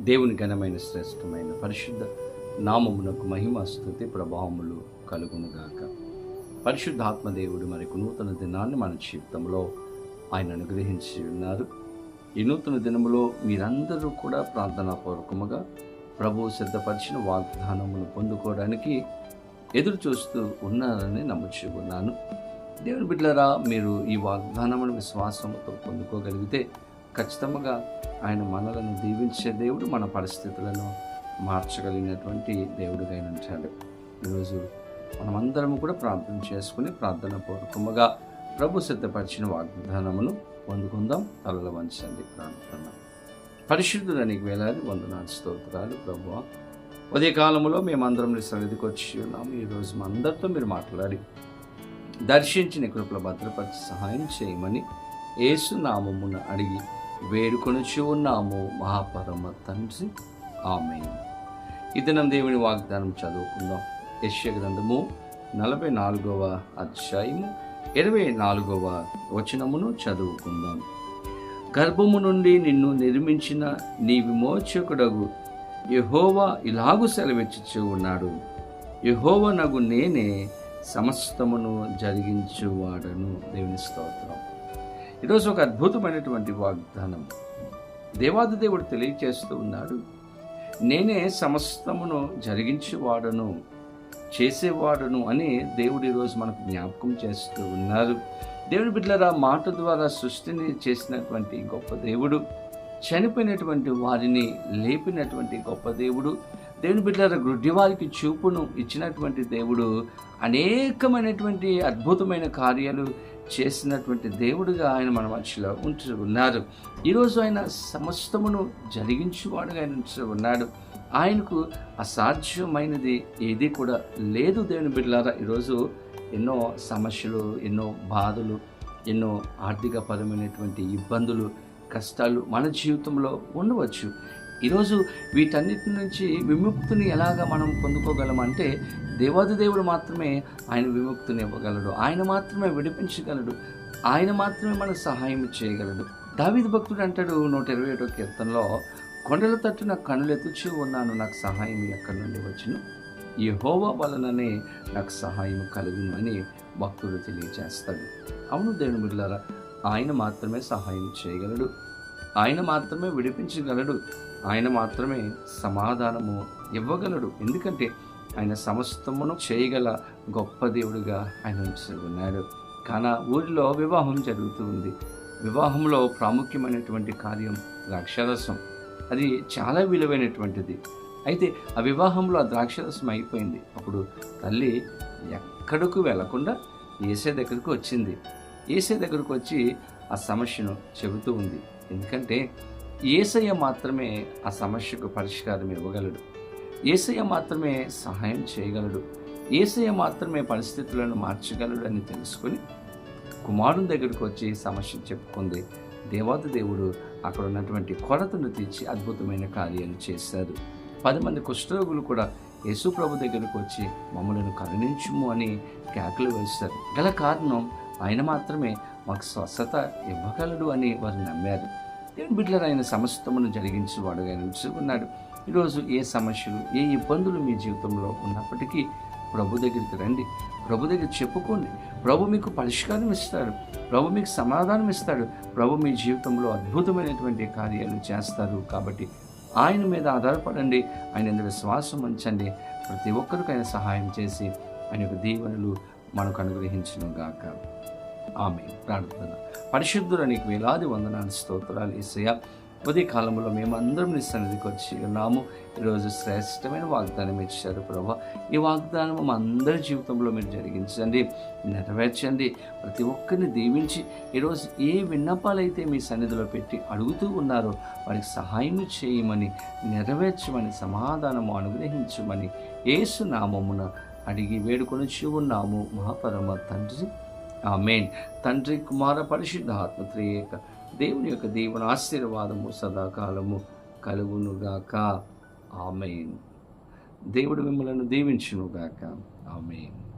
దేవుని ఘనమైన శ్రేష్టమైన పరిశుద్ధ నామమునకు మహిమ స్థుతి ప్రభావములు కలుగునుగాక. పరిశుద్ధాత్మదేవుడు దేవుడు నూతన దినాన్ని మన జీవితంలో ఆయన అనుగ్రహించి ఉన్నారు. ఈ నూతన దినములో మీరందరూ కూడా ప్రార్థనాపూర్వకముగా ప్రభు సిద్ధపరిచిన వాగ్దానమును పొందుకోవడానికి ఎదురు చూస్తూ ఉన్నారని నమ్ముచుకున్నాను దేవుని బిడ్డలరా మీరు ఈ వాగ్దానమును విశ్వాసంతో పొందుకోగలిగితే ఖచ్చితంగా ఆయన మనలను దీవించే దేవుడు మన పరిస్థితులను మార్చగలిగినటువంటి దేవుడిగా ఉంటాడు. ఈరోజు మనమందరము కూడా ప్రార్థన చేసుకుని ప్రార్థన పూర్వకముగా ప్రభు సిద్ధపరిచిన వాగ్దానమును పొందుకుందాం. తలలు వంచండి ప్రార్థన. పరిశుద్ధుల నీకు వేలాది వందనాలు స్తోత్రాలు ప్రభు. ఉదయకాలంలో మేమందరం నీ సన్నిధికి వచ్చి ఉన్నాము ఈరోజు మా అందరితో మీరు మాట్లాడి దర్శించిన కృపల భద్రపరిచి సహాయం చేయమని ఏసునామమున అడిగి వేడుకొనుచు ఉన్నాము మహాపరమ తండ్రి. ఆమె ఇతనం దేవుని వాగ్దానం చదువుకుందాం. యశ్య గ్రంథము నలభై నాలుగవ అధ్యాయము ఇరవై నాలుగవ వచనమును చదువుకుందాం. గర్భము నుండి నిన్ను నిర్మించిన నీ విమోచకుడగు యహోవా ఇలాగు సెలవిచ్చుచూ ఉన్నాడు. యహోవ నగు నేనే సమస్తమును జరిగించువాడను. దేవుని స్తోత్రం. ఈరోజు ఒక అద్భుతమైనటువంటి వాగ్దానం. దేవాది దేవుడు తెలియచేస్తూ ఉన్నాడు నేనే సమస్తమును జరిగించేవాడను చేసేవాడను అని దేవుడు ఈరోజు మనకు జ్ఞాపకం చేస్తూ ఉన్నారు. దేవుడి బిడ్డల మాట ద్వారా సృష్టిని చేసినటువంటి గొప్ప దేవుడు చనిపోయినటువంటి వారిని లేపినటువంటి గొప్ప దేవుడు దేవుని బిడ్డల గుడ్డి వారికి చూపును ఇచ్చినటువంటి దేవుడు అనేకమైనటువంటి అద్భుతమైన కార్యాలు చేసినటువంటి దేవుడుగా ఆయన మన మధ్యలో ఉంటూ ఉన్నారు ఈరోజు ఆయన సమస్తమును జరిగించువాడుగా ఆయన ఉంటూ ఉన్నాడు ఆయనకు అసాధ్యమైనది ఏది కూడా లేదు దేవుని బిడ్డలారా. ఈరోజు ఎన్నో సమస్యలు ఎన్నో బాధలు ఎన్నో ఆర్థిక పరమైనటువంటి ఇబ్బందులు కష్టాలు మన జీవితంలో ఉండవచ్చు. ఈరోజు వీటన్నిటి నుంచి విముక్తిని ఎలాగ మనం పొందుకోగలం అంటే దేవాది దేవుడు మాత్రమే ఆయన విముక్తిని ఇవ్వగలడు. ఆయన మాత్రమే విడిపించగలడు. ఆయన మాత్రమే మనకు సహాయం చేయగలడు. దావిద భక్తుడు అంటాడు నూట ఇరవై ఏడో కీర్తనలో కొండల తట్టు నా కనులెత్తుచూ ఉన్నాను నాకు సహాయం ఎక్కడి నుండి వచ్చును? హోవా వలననే నాకు సహాయం కలుగును అని భక్తుడు తెలియజేస్తాడు. అవును దేవుని బిడ్డలారా ఆయన మాత్రమే సహాయం చేయగలడు. ఆయన మాత్రమే విడిపించగలడు. ఆయన మాత్రమే సమాధానము ఇవ్వగలడు. ఎందుకంటే ఆయన సమస్తమును చేయగల గొప్ప దేవుడిగా ఆయన ఉంచి ఉన్నాడు కానీ ఊరిలో వివాహం జరుగుతూ ఉంది. వివాహంలో ప్రాముఖ్యమైనటువంటి కార్యం ద్రాక్షరసం. అది చాలా విలువైనటువంటిది. అయితే ఆ వివాహంలో ఆ ద్రాక్షరసం అయిపోయింది. అప్పుడు తల్లి ఎక్కడకు వెళ్ళకుండా ఏసే దగ్గరకు వచ్చింది. ఏసే దగ్గరకు వచ్చి ఆ సమస్యను చెబుతూ ఉంది. ఎందుకంటే ఏసయ్య మాత్రమే ఆ సమస్యకు పరిష్కారం ఇవ్వగలడు. ఏసయ్య మాత్రమే సహాయం చేయగలడు. ఏసయ్య మాత్రమే పరిస్థితులను మార్చగలడు అని తెలుసుకుని కుమారుని దగ్గరకు వచ్చి సమస్య చెప్పుకుంది. దేవాది దేవుడు అక్కడ ఉన్నటువంటి కొరతను తీర్చి అద్భుతమైన కార్యాలు చేశారు పది మంది కుష్ఠరోగులు కూడా యేసు ప్రభు దగ్గరకు వచ్చి మమ్మలను కరుణించుము అని కేకలు వేశారు. గల కారణం ఆయన మాత్రమే మాకు స్వస్థత ఇవ్వగలడు అని వారు నమ్మారు. దేవుని బిడ్డలు ఆయన సమస్తమును జరిగించేవాడుగా ఉన్నాడు. ఈరోజు ఏ సమస్యలు ఏ ఇబ్బందులు మీ జీవితంలో ఉన్నప్పటికీ ప్రభు దగ్గరికి రండి. ప్రభు దగ్గర చెప్పుకోండి. ప్రభు మీకు పరిష్కారం ఇస్తాడు ప్రభు మీకు సమాధానం ఇస్తాడు ప్రభు మీ జీవితంలో అద్భుతమైనటువంటి కార్యాలు చేస్తారు కాబట్టి ఆయన మీద ఆధారపడండి. ఆయన మీద విశ్వాసం ఉంచండి. ప్రతి ఒక్కరికి ఆయన సహాయం చేసి ఆయన యొక్క దీవెనలు మనకు అనుగ్రహించను గాక. ఆమె ప్రార్థన పరిశుద్ధుల నీకు వేలాది వందనాలు స్తోత్రాలు ఇసయ ఉదయ కాలంలో మేమందరం నీ సన్నిధికి వచ్చి ఉన్నాము. ఈరోజు శ్రేష్టమైన వాగ్దానం ఇచ్చారు ప్రభా. ఈ వాగ్దానం మా అందరి జీవితంలో మీరు జరిగించండి నెరవేర్చండి. ప్రతి ఒక్కరిని దీవించి ఈరోజు ఏ విన్నపాలైతే మీ సన్నిధిలో పెట్టి అడుగుతూ ఉన్నారో వారికి సహాయం చేయమని నెరవేర్చమని సమాధానము అనుగ్రహించమని ఏసునామమున అడిగి వేడుకొని ఉన్నాము మహాపరమ తండ్రి ఆమెన్. తండ్రి కుమార పరిశుద్ధ ఆత్మత్రియేక దేవుని యొక్క దేవుని ఆశీర్వాదము సదాకాలము కలుగునుగాక. ఆమెన్. దేవుడు మిమ్మలను దీవించునుగాక. ఆమెన్.